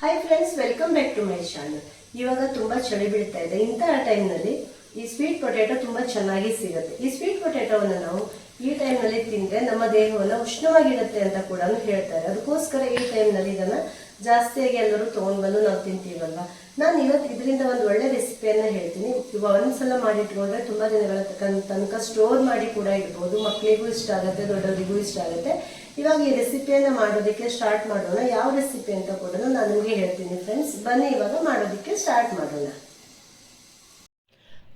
Hi friends welcome back to my channel ಇವಾಗ ತುಂಬಾ ಚಳಿ ಬೀಳ್ತಾ ಇದೆ. ಇಂತಹ ಟೈಮ್ನಲ್ಲಿ ಈ ಸ್ವೀಟ್ ಪೊಟ್ಯಾಟೊ ತುಂಬಾ ಚೆನ್ನಾಗಿ ಸಿಗುತ್ತೆ. ಈ ಸ್ವೀಟ್ ಪೊಟ್ಯಾಟೊವನ್ನು ನಾವು ಈ ಟೈಮ್ನಲ್ಲಿ ತಿಂದ್ರೆ ನಮ್ಮ ದೇಹವನ್ನು ಉಷ್ಣವಾಗಿಡುತ್ತೆ ಅಂತ ಕೂಡ ಹೇಳ್ತಾರೆ. ಅದಕ್ಕೋಸ್ಕರ ಈ ಟೈಮ್ನಲ್ಲಿ ಇದನ್ನ ಜಾಸ್ತಿಯಾಗಿ ಎಲ್ಲರೂ ತೊಗೊಂಡ್ಬಂದು ನಾವು ತಿಂತೀವಲ್ವಾ? ನಾನು ಇವತ್ತು ಇದರಿಂದ ಒಂದು ಒಳ್ಳೆ ರೆಸಿಪಿಯನ್ನು ಹೇಳ್ತೀನಿ. ಇವಾಗ ಒಂದ್ಸಲ ಮಾಡಿಟ್ಕೊಂಡ್ರೆ ತುಂಬಾ ದಿನಗಳ ತನಕ ಸ್ಟೋರ್ ಮಾಡಿ ಕೂಡ ಇಡ್ಬೋದು. ಮಕ್ಕಳಿಗೂ ಇಷ್ಟ ಆಗುತ್ತೆ, ದೊಡ್ಡವರಿಗೂ ಇಷ್ಟ ಆಗುತ್ತೆ. ಇವಾಗ ಈ ರೆಸಿಪಿಯನ್ನು ಮಾಡೋದಕ್ಕೆ ಸ್ಟಾರ್ಟ್ ಮಾಡೋಣ. ಯಾವ ರೆಸಿಪಿ ಅಂತ ಕೂಡ ನಾನು ನಿಮಗೆ ಹೇಳ್ತೀನಿ. ಫ್ರೆಂಡ್ಸ್ ಬನ್ನಿ ಇವಾಗ ಮಾಡೋದಕ್ಕೆ ಸ್ಟಾರ್ಟ್ ಮಾಡೋಣ.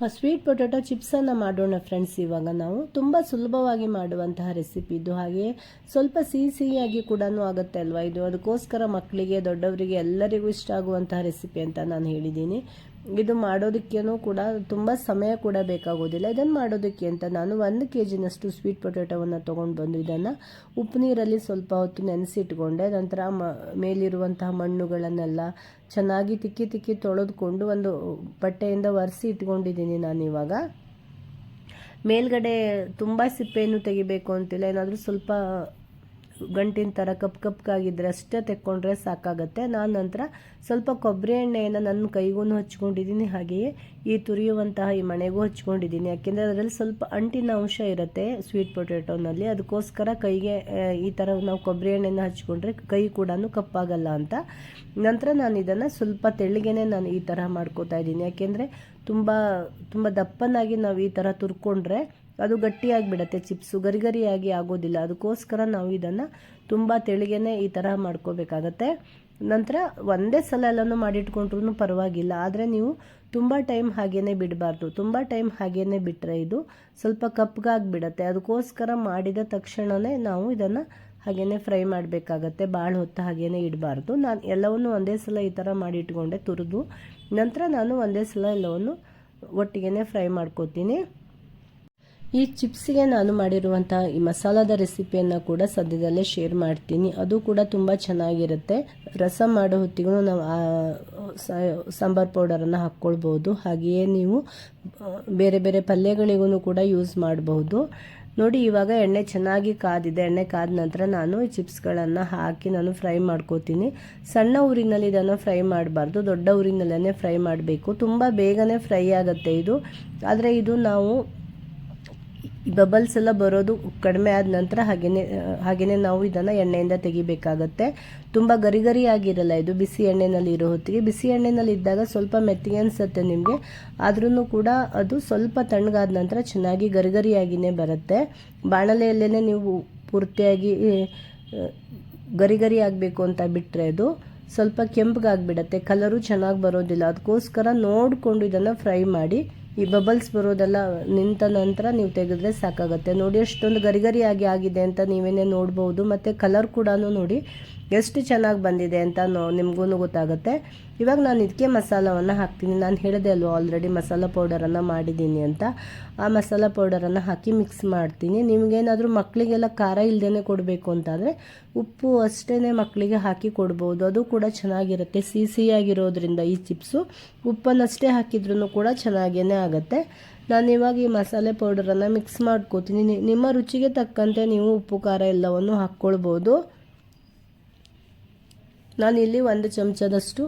ಸ್ವೀಟ್ ಪೊಟ್ಯಾಟೋ ಚಿಪ್ಸನ್ನು ಮಾಡೋಣ ಫ್ರೆಂಡ್ಸ್ ಇವಾಗ ನಾವು. ತುಂಬ ಸುಲಭವಾಗಿ ಮಾಡುವಂತಹ ರೆಸಿಪಿ ಇದು. ಹಾಗೆ ಸ್ವಲ್ಪ ಸಿಹಿ ಸಿಹಿಯಾಗಿ ಕೂಡ ಆಗುತ್ತೆ ಅಲ್ವಾ ಇದು? ಅದಕ್ಕೋಸ್ಕರ ಮಕ್ಕಳಿಗೆ, ದೊಡ್ಡವರಿಗೆ ಎಲ್ಲರಿಗೂ ಇಷ್ಟ ಆಗುವಂತಹ ರೆಸಿಪಿ ಅಂತ ನಾನು ಹೇಳಿದ್ದೀನಿ. ಇದು ಮಾಡೋದಕ್ಕೇನು ಕೂಡ ತುಂಬ ಸಮಯ ಕೂಡ ಬೇಕಾಗೋದಿಲ್ಲ. ಇದನ್ನು ಮಾಡೋದಕ್ಕೆ ಅಂತ ನಾನು ಒಂದು ಕೆ ಜಿನಷ್ಟು ಸ್ವೀಟ್ ಪೊಟ್ಯಾಟೊವನ್ನು ತೊಗೊಂಡು ಬಂದು ಇದನ್ನು ಉಪ್ಪು ನೀರಲ್ಲಿ ಸ್ವಲ್ಪ ಹೊತ್ತು ನೆನೆಸಿಟ್ಕೊಂಡೆ. ನಂತರ ಮ, ಮೇಲಿರುವಂತಹ ಮಣ್ಣುಗಳನ್ನೆಲ್ಲ ಚೆನ್ನಾಗಿ ತಿಕ್ಕಿ ತಿಕ್ಕಿ ತೊಳೆದುಕೊಂಡು ಒಂದು ಬಟ್ಟೆಯಿಂದ ಒರೆಸಿ ಇಟ್ಕೊಂಡಿದ್ದೀನಿ ನಾನು ಇವಾಗ. ಮೇಲ್ಗಡೆ ತುಂಬ ಸಿಪ್ಪೆಯನ್ನು ತೆಗಿಬೇಕು ಅಂತಿಲ್ಲ. ಏನಾದರೂ ಸ್ವಲ್ಪ ಗಂಟಿನ ಥರ ಕಪ್ ಕಪ್ಗಾಗಿದ್ದರೆ ಅಷ್ಟೇ ತೆಕ್ಕೊಂಡ್ರೆ ಸಾಕಾಗುತ್ತೆ. ನಾನು ನಂತರ ಸ್ವಲ್ಪ ಕೊಬ್ಬರಿ ಎಣ್ಣೆಯನ್ನು ನನ್ನ ಕೈಗೂ ಹಚ್ಕೊಂಡಿದ್ದೀನಿ. ಹಾಗೆಯೇ ಈ ತುರಿಯುವಂತಹ ಈ ಮಣೆಗೂ ಹಚ್ಕೊಂಡಿದ್ದೀನಿ. ಯಾಕೆಂದರೆ ಅದರಲ್ಲಿ ಸ್ವಲ್ಪ ಅಂಟಿನ ಅಂಶ ಇರುತ್ತೆ ಸ್ವೀಟ್ ಪೊಟ್ಯಾಟೋನಲ್ಲಿ ಅದಕ್ಕೋಸ್ಕರ ಕೈಗೆ ಈ ಥರ ನಾವು ಕೊಬ್ಬರಿ ಎಣ್ಣೆನ ಹಚ್ಕೊಂಡ್ರೆ ಕೈ ಕೂಡ ಕಪ್ಪಾಗಲ್ಲ ಅಂತ. ನಂತರ ನಾನು ಇದನ್ನು ಸ್ವಲ್ಪ ತೆಳ್ಳಿಗೆನೆ ನಾನು ಈ ಥರ ಮಾಡ್ಕೋತಾ ಇದ್ದೀನಿ. ಯಾಕೆಂದರೆ ತುಂಬ ತುಂಬ ದಪ್ಪನಾಗಿ ನಾವು ಈ ಥರ ತುರ್ಕೊಂಡ್ರೆ ಅದು ಗಟ್ಟಿಯಾಗಿಬಿಡತ್ತೆ, ಚಿಪ್ಸು ಗರಿ ಗರಿಯಾಗಿ ಆಗೋದಿಲ್ಲ. ಅದಕ್ಕೋಸ್ಕರ ನಾವು ಇದನ್ನು ತುಂಬ ತೆಳಿಗೆನೆ ಈ ಥರ ಮಾಡ್ಕೋಬೇಕಾಗತ್ತೆ. ನಂತರ ಒಂದೇ ಸಲ ಎಲ್ಲನೂ ಮಾಡಿಟ್ಕೊಂಡ್ರೂ ಪರವಾಗಿಲ್ಲ. ಆದರೆ ನೀವು ತುಂಬ ಟೈಮ್ ಹಾಗೇನೆ ಬಿಡಬಾರ್ದು. ತುಂಬ ಟೈಮ್ ಹಾಗೇನೆ ಬಿಟ್ಟರೆ ಇದು ಸ್ವಲ್ಪ ಕಪ್ಪಗಾಗಿಬಿಡತ್ತೆ ಅದಕ್ಕೋಸ್ಕರ ಮಾಡಿದ ತಕ್ಷಣವೇ ನಾವು ಇದನ್ನು ಹಾಗೇನೆ ಫ್ರೈ ಮಾಡಬೇಕಾಗತ್ತೆ. ಭಾಳ ಹೊತ್ತು ಹಾಗೇನೆ ಇಡಬಾರ್ದು. ನಾನು ಎಲ್ಲವನ್ನು ಒಂದೇ ಸಲ ಈ ಥರ ಮಾಡಿ ಇಟ್ಕೊಂಡೆ ತುರಿದು. ನಂತರ ನಾನು ಒಂದೇ ಸಲ ಎಲ್ಲವನ್ನು ಒಟ್ಟಿಗೆ ಫ್ರೈ ಮಾಡ್ಕೋತೀನಿ. ಈ ಚಿಪ್ಸ್ಗೆ ನಾನು ಮಾಡಿರುವಂತಹ ಈ ಮಸಾಲದ ರೆಸಿಪಿಯನ್ನು ಕೂಡ ಸದ್ಯದಲ್ಲೇ ಶೇರ್ ಮಾಡ್ತೀನಿ. ಅದು ಕೂಡ ತುಂಬ ಚೆನ್ನಾಗಿರುತ್ತೆ. ರಸಂ ಮಾಡೋ ಹೊತ್ತಿಗೂ ನಾವು ಸಾಂಬಾರ್ ಪೌಡರನ್ನು ಹಾಕ್ಕೊಳ್ಬೋದು ಹಾಗೆಯೇ ನೀವು ಬೇರೆ ಬೇರೆ ಪಲ್ಯಗಳಿಗೂ ಕೂಡ ಯೂಸ್ ಮಾಡಬಹುದು. ನೋಡಿ, ಇವಾಗ ಎಣ್ಣೆ ಚೆನ್ನಾಗಿ ಕಾದಿದೆ. ಎಣ್ಣೆ ಕಾದ ನಂತರ ನಾನು ಈ ಚಿಪ್ಸ್ಗಳನ್ನು ಹಾಕಿ ನಾನು ಫ್ರೈ ಮಾಡ್ಕೋತೀನಿ. ಸಣ್ಣ ಊರಿನಲ್ಲಿ ಇದನ್ನು ಫ್ರೈ ಮಾಡಬಾರ್ದು. ದೊಡ್ಡ ಊರಿನಲ್ಲೇ ಫ್ರೈ ಮಾಡಬೇಕು. ತುಂಬ ಬೇಗನೆ ಫ್ರೈ ಆಗುತ್ತೆ ಇದು. ಆದರೆ ಇದು ನಾವು ಬಬಲ್ಸ್ ಎಲ್ಲ ಬರೋದು ಕಡಿಮೆ ಆದ ನಂತರ ಹಾಗೆಯೇ ಹಾಗೇನೆ ನಾವು ಇದನ್ನು ಎಣ್ಣೆಯಿಂದ ತೆಗಿಬೇಕಾಗತ್ತೆ. ತುಂಬ ಗರಿ ಗರಿ ಆಗಿರಲ್ಲ ಇದು ಬಿಸಿ ಎಣ್ಣೆನಲ್ಲಿ ಇರೋ ಹೊತ್ತಿಗೆ. ಬಿಸಿ ಎಣ್ಣೆನಲ್ಲಿ ಇದ್ದಾಗ ಸ್ವಲ್ಪ ಮೆತ್ತಿಗೆ ಅನಿಸುತ್ತೆ ನಿಮಗೆ. ಆದ್ರೂ ಕೂಡ ಅದು ಸ್ವಲ್ಪ ತಣ್ಣಗಾದ ನಂತರ ಚೆನ್ನಾಗಿ ಗರಿ ಗರಿಯಾಗಿಯೇ ಬರುತ್ತೆ. ಬಾಣಲೆಯಲ್ಲೇ ನೀವು ಪೂರ್ತಿಯಾಗಿ ಗರಿ ಆಗಬೇಕು ಅಂತ ಬಿಟ್ಟರೆ ಅದು ಸ್ವಲ್ಪ ಕೆಂಪಗಾಗ್ಬಿಡತ್ತೆ. ಕಲರು ಚೆನ್ನಾಗಿ ಬರೋದಿಲ್ಲ. ಅದಕ್ಕೋಸ್ಕರ ನೋಡಿಕೊಂಡು ಇದನ್ನು ಫ್ರೈ ಮಾಡಿ. ಈ ಬಬಲ್ಸ್ ಬರೋದೆಲ್ಲ ನಿಂತ ನಂತರ ನೀವು ತೆಗೆದ್ರೆ ಸಾಕಾಗುತ್ತೆ. ನೋಡಿ ಅಷ್ಟೊಂದು ಗರಿಗರಿಯಾಗಿ ಆಗಿದೆ ಅಂತ ನೀವೇನೇ ನೋಡ್ಬೋದು. ಮತ್ತು ಕಲರ್ ಕೂಡ ನೋಡಿ ಎಷ್ಟು ಚೆನ್ನಾಗಿ ಬಂದಿದೆ ಅಂತ ನೋ ನಿಮಗೂ ಗೊತ್ತಾಗುತ್ತೆ. ಇವಾಗ ನಾನು ಇದಕ್ಕೆ ಮಸಾಲವನ್ನು ಹಾಕ್ತೀನಿ. ನಾನು ಹೇಳಿದೆ ಅಲ್ವ ಆಲ್ರೆಡಿ ಮಸಾಲ ಪೌಡರನ್ನು ಮಾಡಿದ್ದೀನಿ ಅಂತ. ಆ ಮಸಾಲ ಪೌಡರನ್ನು ಹಾಕಿ ಮಿಕ್ಸ್ ಮಾಡ್ತೀನಿ. ನಿಮಗೇನಾದರೂ ಮಕ್ಕಳಿಗೆಲ್ಲ ಖಾರ ಇಲ್ಲದೇ ಕೊಡಬೇಕು ಅಂತಂದರೆ, ಉಪ್ಪು ಅಷ್ಟೇ ಮಕ್ಕಳಿಗೆ ಹಾಕಿ ಕೊಡ್ಬೋದು. ಅದು ಕೂಡ ಚೆನ್ನಾಗಿರುತ್ತೆ. ಸಿಹಿ ಸಿಹಿಯಾಗಿರೋದ್ರಿಂದ ಈ ಚಿಪ್ಸು. ಉಪ್ಪನ್ನಷ್ಟೇ ಹಾಕಿದ್ರೂ ಕೂಡ ಚೆನ್ನಾಗೇ ಆಗುತ್ತೆ. ನಾನು ಇವಾಗ ಈ ಮಸಾಲೆ ಪೌಡರನ್ನು ಮಿಕ್ಸ್ ಮಾಡ್ಕೋತೀನಿ. ನಿಮ್ಮ ರುಚಿಗೆ ತಕ್ಕಂತೆ ನೀವು ಉಪ್ಪು, ಖಾರ ಎಲ್ಲವನ್ನು ಹಾಕ್ಕೊಳ್ಬೋದು. ನಾನು ಇಲ್ಲಿ ಒಂದು ಚಮಚದಷ್ಟು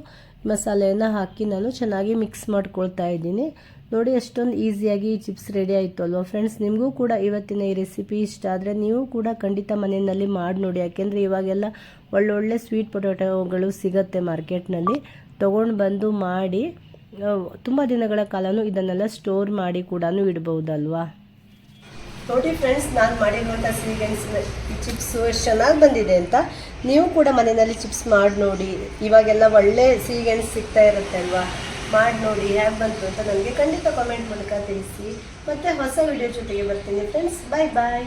ಮಸಾಲೆಯನ್ನು ಹಾಕಿ ನಾನು ಚೆನ್ನಾಗಿ ಮಿಕ್ಸ್ ಮಾಡ್ಕೊಳ್ತಾ ಇದ್ದೀನಿ. ನೋಡಿ ಎಷ್ಟೊಂದು ಈಸಿಯಾಗಿ ಚಿಪ್ಸ್ ರೆಡಿ ಆಯಿತು ಅಲ್ವಾ ಫ್ರೆಂಡ್ಸ್ ನಿಮಗೂ ಕೂಡ ಇವತ್ತಿನ ಈ ರೆಸಿಪಿ ಇಷ್ಟ ಆದರೆ ನೀವು ಕೂಡ ಖಂಡಿತ ಮನೆಯಲ್ಲಿ ಮಾಡಿ ನೋಡಿ. ಯಾಕೆಂದರೆ ಇವಾಗೆಲ್ಲ ಒಳ್ಳೊಳ್ಳೆ ಸ್ವೀಟ್ ಪೊಟೊಟೊಗಳು ಸಿಗುತ್ತೆ ಮಾರ್ಕೆಟ್ನಲ್ಲಿ. ತೊಗೊಂಡು ಬಂದು ಮಾಡಿ ತುಂಬ ದಿನಗಳ ಕಾಲನೂ ಇದನ್ನೆಲ್ಲ ಸ್ಟೋರ್ ಮಾಡಿ ಕೂಡ ಇಡ್ಬೋದಲ್ವಾ? ನೋಡಿ ಫ್ರೆಂಡ್ಸ್ ನಾನು ಮಾಡಿರುವಂಥ ಸಿಹಿಗೆಣಸಿನ ಈ ಚಿಪ್ಸು ಎಷ್ಟು ಚೆನ್ನಾಗಿ ಬಂದಿದೆ ಅಂತ. ನೀವು ಕೂಡ ಮನೆಯಲ್ಲಿ ಚಿಪ್ಸ್ ಮಾಡಿ ನೋಡಿ. ಇವಾಗೆಲ್ಲ ಒಳ್ಳೆ ಸಿಹಿಗೆಣಸು ಸಿಗ್ತಾ ಇರುತ್ತೆ ಅಲ್ವಾ? ಮಾಡಿ ನೋಡಿ ಹೇಗೆ ಬಂತು ಅಂತ ನನಗೆ ಖಂಡಿತ ಕಾಮೆಂಟ್ ಮೂಲಕ ತಿಳಿಸಿ. ಮತ್ತು ಹೊಸ ವಿಡಿಯೋ ಜೊತೆಗೆ ಬರ್ತೀನಿ ಫ್ರೆಂಡ್ಸ್ ಬಾಯ್ ಬಾಯ್